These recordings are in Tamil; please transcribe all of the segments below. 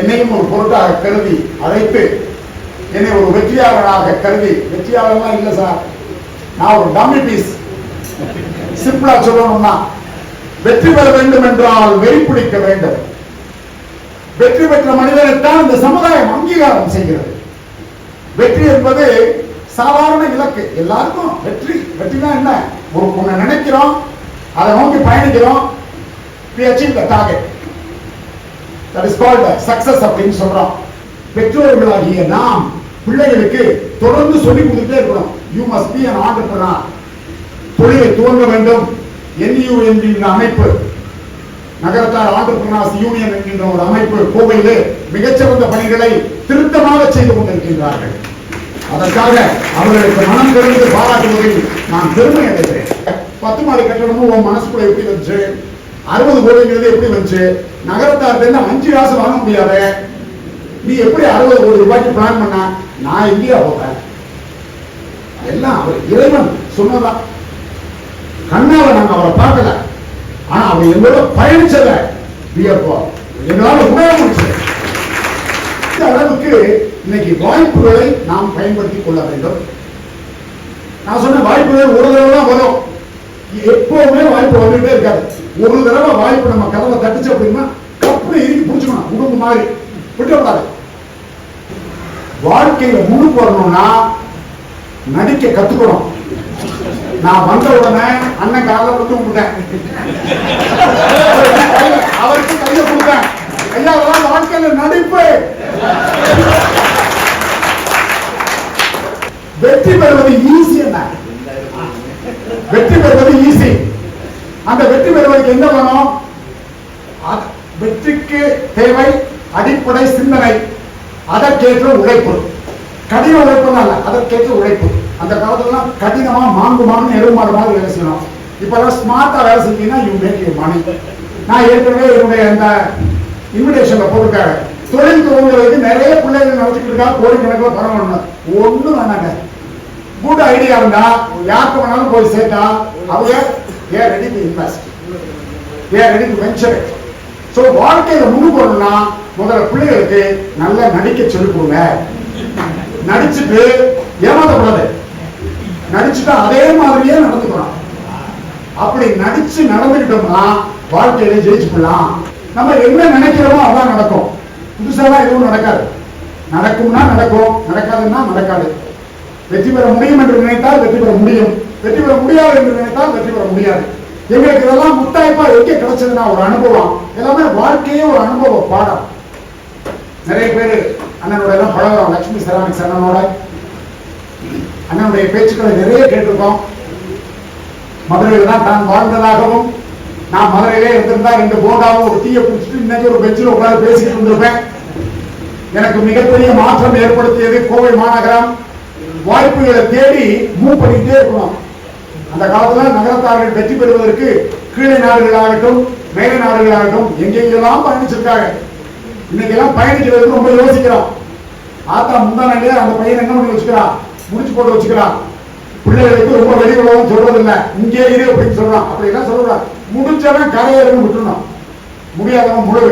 என்னையும் ஒரு பொருட்டாக கருதி அழைத்து என்னை ஒரு வெற்றியாளராக கருதி. வெற்றியாளர்லாம் இல்லை சார் நான் ஒரு டம்மி பீஸ் சிம்பிளா சொல்லணும்னா வெற்றி பெற வேண்டும் என்றால் வெறி பிடிக்க வேண்டும். வெற்றி பெற்ற மனிதனைத்தான் இந்த சமுதாயம் அங்கீகாரம் செய்கிறது. வெற்றி என்பது சாதாரண இலக்கு. எல்லாருக்கும் வெற்றி வெற்றினா என்ன? ஒரு பொண்ணை நினைக்கிறோம் அதை நோக்கி பயணிக்கிறோம். We achieve the that is called அப்படின்னு சொல்றோம் பெற்றோர்களாகிய நாம் பிள்ளைகளுக்கு தொடர்ந்து சொல்லி கொடுத்துட்டே இருக்கணும் யூ மஸ்ட் பி an தொழிலை துவங்க வேண்டும். என்யூ என்கின்ற அமைப்பு நகரத்தார் ஆண்டர்பிரினர்ஸ் யூனியன் என்கின்ற ஒரு அமைப்பு கோவையிலே மிகச்சிறந்த பணிகளை திருத்தமாக செய்து கொண்டிருக்கின்றார்கள். அதற்காக அவர்களுக்கு மனம் தெரிந்து பாராட்டுவதில் நான் பெருமை அடைகிறேன். பத்து மாடி கட்டணமும் உன் மனசுக்குள்ள எப்படி வந்துச்சு? அறுபது கோடிங்கிறது எப்படி வந்துச்சு? நகரத்தார்ட்ட அஞ்சு காசு வாங்க முடியாத. நீ எப்படி அறுபது கோடி ரூபாய்க்கு பிளான் பண்ண? நான் இந்தியா போகிறேன் எல்லாம் அவர் இறைவன் சொன்னதான் கண்ணால நாங்க அவரை பார்க்கல. ஆனா அவர் எங்களோட பயணிச்சத வியப்போ எங்களால உணர முடிச்சது இந்த அளவுக்கு இன்னைக்கு வாய்ப்புகளை நாம் பயன்படுத்திக் கொள்ள வேண்டும். நான் சொன்ன வாய்ப்புகள் ஒரு தடவை தான் வரும். எப்பவுமே வாய்ப்பு வந்துட்டே இருக்காது. ஒரு தடவை வாய்ப்பு நம்ம கதவை தட்டுச்சு அப்படின்னா கப்பலை இறுக்கி பிடிச்சிக்கணும். உடம்பு மாதிரி. விட்டுக்கூடாது வாழ்க்கையில முழு வரணும்னா நடிக்க கத்துக்கணும். நான் வந்த உடனே அண்ணன் காலைல வந்து கும்பிட்டேன் அவருக்கு கையை கொடுத்தேன். ஐயா அதெல்லாம் வாழ்க்கையில நடிப்பு. வெற்றி பெறுவது ஈஸி என்ன? வெற்றி பெறுவது ஈஸி அந்த வெற்றி பெறுவதற்கு என்ன வேணும்? வெற்றிக்கு தேவை அடிப்படை சிந்தனை. அதற்கேற்ற உழைப்பு. கடின உழைப்பு அல்ல அதற்கேற்ற உழைப்பு. அந்த காலத்துலலாம் கடினமா மாங்கு மாங்கு எருமாடு மாதிரி வேலை செய்யணும். இப்பெல்லாம் ஸ்மார்ட்டா வேலை செஞ்சீங்கன்னா யூ மேக் யூ மணி நான் ஏற்கனவே என்னுடைய அந்த இன்விடேஷன்ல போட்டிருக்காங்க தொழில் துவங்குறதுக்கு நிறைய பிள்ளைகள் நினைச்சிட்டு இருக்கா? கோடிக்கணக்கில் பணம் பண்ணணும் ஒன்றும் வேணாங்க. குட் ஐடியா இருந்தா யாருக்கு வேணாலும் போய் சேர்த்தா அவங்க are ready to invest are ready to venture so வாழ்க்கையில முன்னு முதல்ல பிள்ளைகளுக்கு நல்லா நடிக்க சொல்லிக் கொடுங்க நடிச்சுட்டு ஏமாத்தக்கூடாது. நடிச்சுட்டு அதே மாதிரியே நடந்துக்கணும். அப்படி நடிச்சு நடந்துக்கிட்டோம்னா வாழ்க்கையில ஜெயிச்சுக்கலாம் நம்ம என்ன நினைக்கிறோமோ அதான் நடக்கும். புதுசாலாம் எதுவும் நடக்காது. நடக்கும்னா நடக்கும் நடக்காதுன்னா நடக்காது. வெற்றி பெற முடியும் என்று நினைத்தால் வெற்றி பெற முடியும். வெற்றி பெற முடியாது என்று நினைத்தால் வெற்றி பெற முடியாது. எங்களுக்கு இதெல்லாம் முத்தாய்ப்பா எங்க கிடைச்சதுன்னா ஒரு அனுபவம். எல்லாமே வாழ்க்கையே ஒரு அனுபவ பாடம். நிறைய பேர் அண்ணனோட எல்லாம் பழகிறோம். லட்சுமி செராமிக்ஸ் அண்ணனோட. அண்ணனுடைய பேச்சுக்களை நிறைய கேட்டிருக்கோம். மதுரையில் தான் தான் வாழ்ந்ததாகவும் நான் மதுரையிலே இருந்திருந்தா ரெண்டு போண்டாவும் ஒரு தீயை குடிச்சிட்டு இன்னைக்கு ஒரு பெஞ்சில் உட்கார்ந்து பேசிட்டு இருந்திருப்பேன். எனக்கு மிகப்பெரிய மாற்றம் ஏற்படுத்தியது கோவை மாநகரம். வாய்ப்புகளை தேடி மூவ் பண்ணிக்கிட்டே இருக்கணும். அந்த காலத்துல நகரத்தார்கள் வெற்றி பெறுவதற்கு கீழே நாடுகளாகட்டும் மேல நாடுகளாகட்டும் எங்கெங்கெல்லாம் பயணிச்சிருக்காங்க. இன்னைக்கு எல்லாம் பயணிக்கிறதுக்கு ரொம்ப யோசிக்கிறோம் ஆத்தா முந்தானே அந்த பையன் என்ன பண்ணி வச்சுக்கிறான் முடிச்சு போட்டு வச்சுக்கிறான் பிள்ளைகளுக்கு ரொம்ப வெளி உலகம் சொல்றது இல்ல இங்கே இரு அப்படின்னு சொல்றான். அப்படி என்ன சொல்றான் முடிச்சவன் கரையேறுன்னு விட்டுணும் முடியாதவன் முழு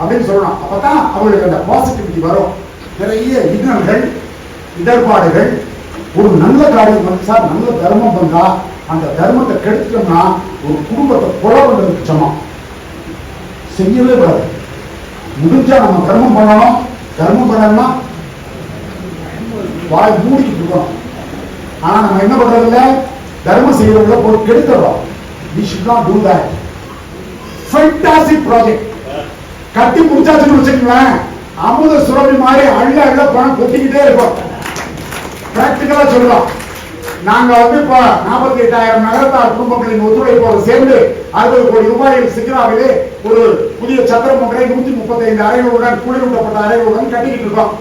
அப்படின்னு சொல்றான். அப்பதான் அவங்களுக்கு அந்த பாசிட்டிவிட்டி வரும். நிறைய இன்னல்கள் இடர்பாடுகள் ஒரு நல்ல காரியம் பண்ணா நல்ல தர்மம் பண்ணா அந்த தர்மத்தை கெடுத்துட்டோம்னா ஒரு குடும்பத்தை கொலை பண்றதுக்கு சமம். செய்யவே கூடாது. முடிஞ்சா நம்ம தர்மம் பண்ணணும். தர்மம் பண்ணணும்னா வாய் மூடிக்கிட்டு இருக்கணும். ஆனா நம்ம என்ன பண்றது தர்மம் செய்யறதுல போய் கெடுத்துறோம் we should not do that fantastic project கட்டி முடிச்சாச்சுன்னு வச்சுக்கோங்களேன். அமுத சுரபி மாதிரி அள்ள அள்ள பணம் கொட்டிக்கிட்டே இருக்கும் பிராக்டிக்கலா சொல்றோம் நாங்க வந்து இப்போ நாற்பத்தி எட்டாயிரம் நகரத்தார் குடும்பங்களின் ஒத்துழைப்போடு சேர்ந்து அறுபது கோடி ரூபாயில் சிக்ராவிலே ஒரு புதிய சத்திரம் ஒன்றை நூத்தி முப்பத்தி ஐந்து அறைகளுடன் குளிரூட்டப்பட்ட அறைகளுடன் கட்டிக்கிட்டு இருக்கோம்.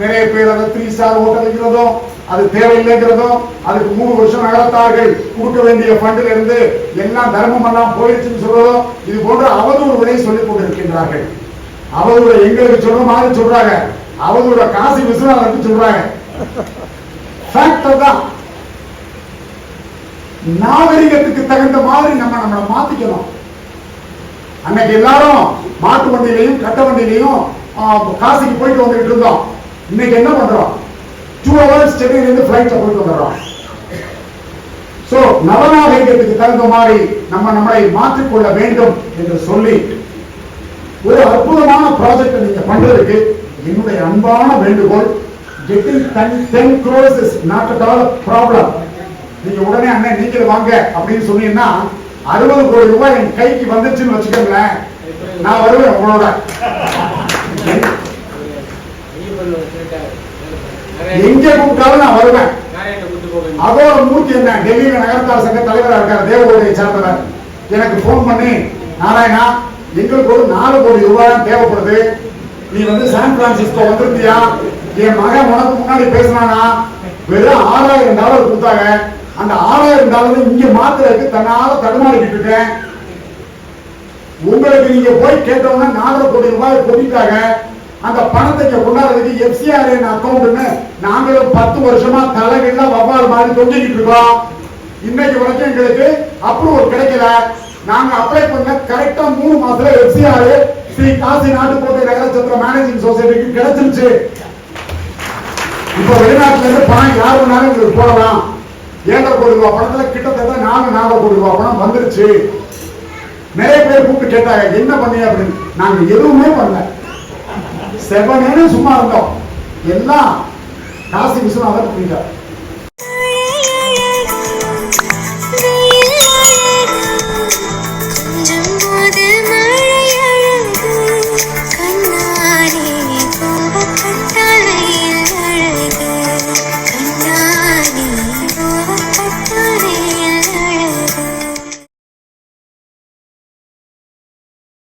நிறைய பேர் அதை த்ரீ ஸ்டார் ஹோட்டல் வைக்கிறதும் அது தேவையில்லைங்கிறதும் அதுக்கு மூணு வருஷம் நகரத்தார்கள் கொடுக்க வேண்டிய ஃபண்டில் இருந்து எல்லாம் தர்மம் எல்லாம் போயிடுச்சுன்னு சொல்றதும் இது போன்ற அவதூறுகளை சொல்லிக் கொண்டிருக்கின்றார்கள். அவதூற எங்களுக்கு சொல்ற மாதிரி சொல்றாங்க. அவதூற காசி விஸ்வநாதனுக்கு சொல்றாங்க ஃபேக்டர் தான் நாகரிகத்துக்கு தகுந்த மாதிரி நம்ம நம்மளை மாத்திக்கணும். அன்னைக்கு எல்லாரும் மாட்டு வண்டியிலையும் கட்ட வண்டியிலையும் காசுக்கு போயிட்டு வந்துட்டு இருந்தோம். இன்னைக்கு என்ன பண்றோம்? டூ ஹவர்ஸ் சென்னையில இருந்து பிளைட்ல போயிட்டு வந்துடுறோம். சோ நவநாகரிகத்துக்கு தகுந்த மாதிரி நம்ம நம்மளை மாற்றிக்கொள்ள வேண்டும் என்று சொல்லி ஒரு அற்புதமான ப்ராஜெக்ட் நீங்க பண்றதுக்கு என்னுடைய அன்பான வேண்டுகோள் getting ten ten crores is not at all problem நீங்க உடனே அண்ணன் நீங்க வாங்க அப்படின்னு சொன்னீங்கன்னா அறுபது கோடி ரூபாய் என் கைக்கு வந்துச்சுன்னு வச்சுக்கோங்களேன். நான் வருவேன் உங்களோட. எங்க கூப்பிட்டாலும் நான் வருவேன். அதோட மூர்த்தி என்ன? டெல்லியில நகரத்தார் சங்க தலைவராக இருக்கார் தேவகோடையை சார்ந்தவர். எனக்கு போன் பண்ணி நாராயணா எங்களுக்கு ஒரு நாலு கோடி ரூபாய் தேவைப்படுது. நீ வந்து சான் பிரான்சிஸ்கோ வந்திருந்தியா என் மகன் உனக்கு முன்னாடி பேசினானா? வெறும் ஆறாயிரம் டாலர் கொடுத்தாங்க. அந்த ஆறாயிரம் டாலர் இங்க மாத்துறதுக்கு தன்னால தடுமாறிக்கிட்டு இருக்கேன் உங்களுக்கு நீங்க போய் கேட்டோம்னா நாலரை கோடி ரூபாய் கொட்டிட்டாங்க. அந்த பணத்தை இங்க கொண்டாடுறதுக்கு எஃப்சிஆர்என் அக்கௌண்ட்னு நாங்களும் பத்து வருஷமா தலைகள்ல வவ்வாறு மாதிரி தொங்கிக்கிட்டு இருக்கோம். இன்னைக்கு வரைக்கும் எங்களுக்கு அப்ரூவல் கிடைக்கல. நாங்க அப்ளை பண்ண கரெக்டா மூணு மாசத்துல எஃப்சிஆர் ஸ்ரீ காசி நாட்டுக்கோட்டை நகரச்சத்திர மேனேஜிங் சொசைட்டிக்கு கிடைச்சிருச்சு. இப்ப வெளிநாட்டுல இருந்து பணம் யார் வேணாலும் உங்களுக்கு போடலாம். ஏழரை கோடி ரூபாய் பணத்துல கிட்டத்தட்ட நாலு நாலரை கோடி ரூபாய் பணம் வந்துருச்சு. நிறைய பேர் கூப்பிட்டு கேட்டாங்க என்ன பண்ணீங்க? அப்படின்னு. நாங்க எதுவுமே பண்ணல. செவனேன்னு சும்மா இருந்தோம். எல்லாம் காசி விஸ்வநாதன் பண்ணிட்டார்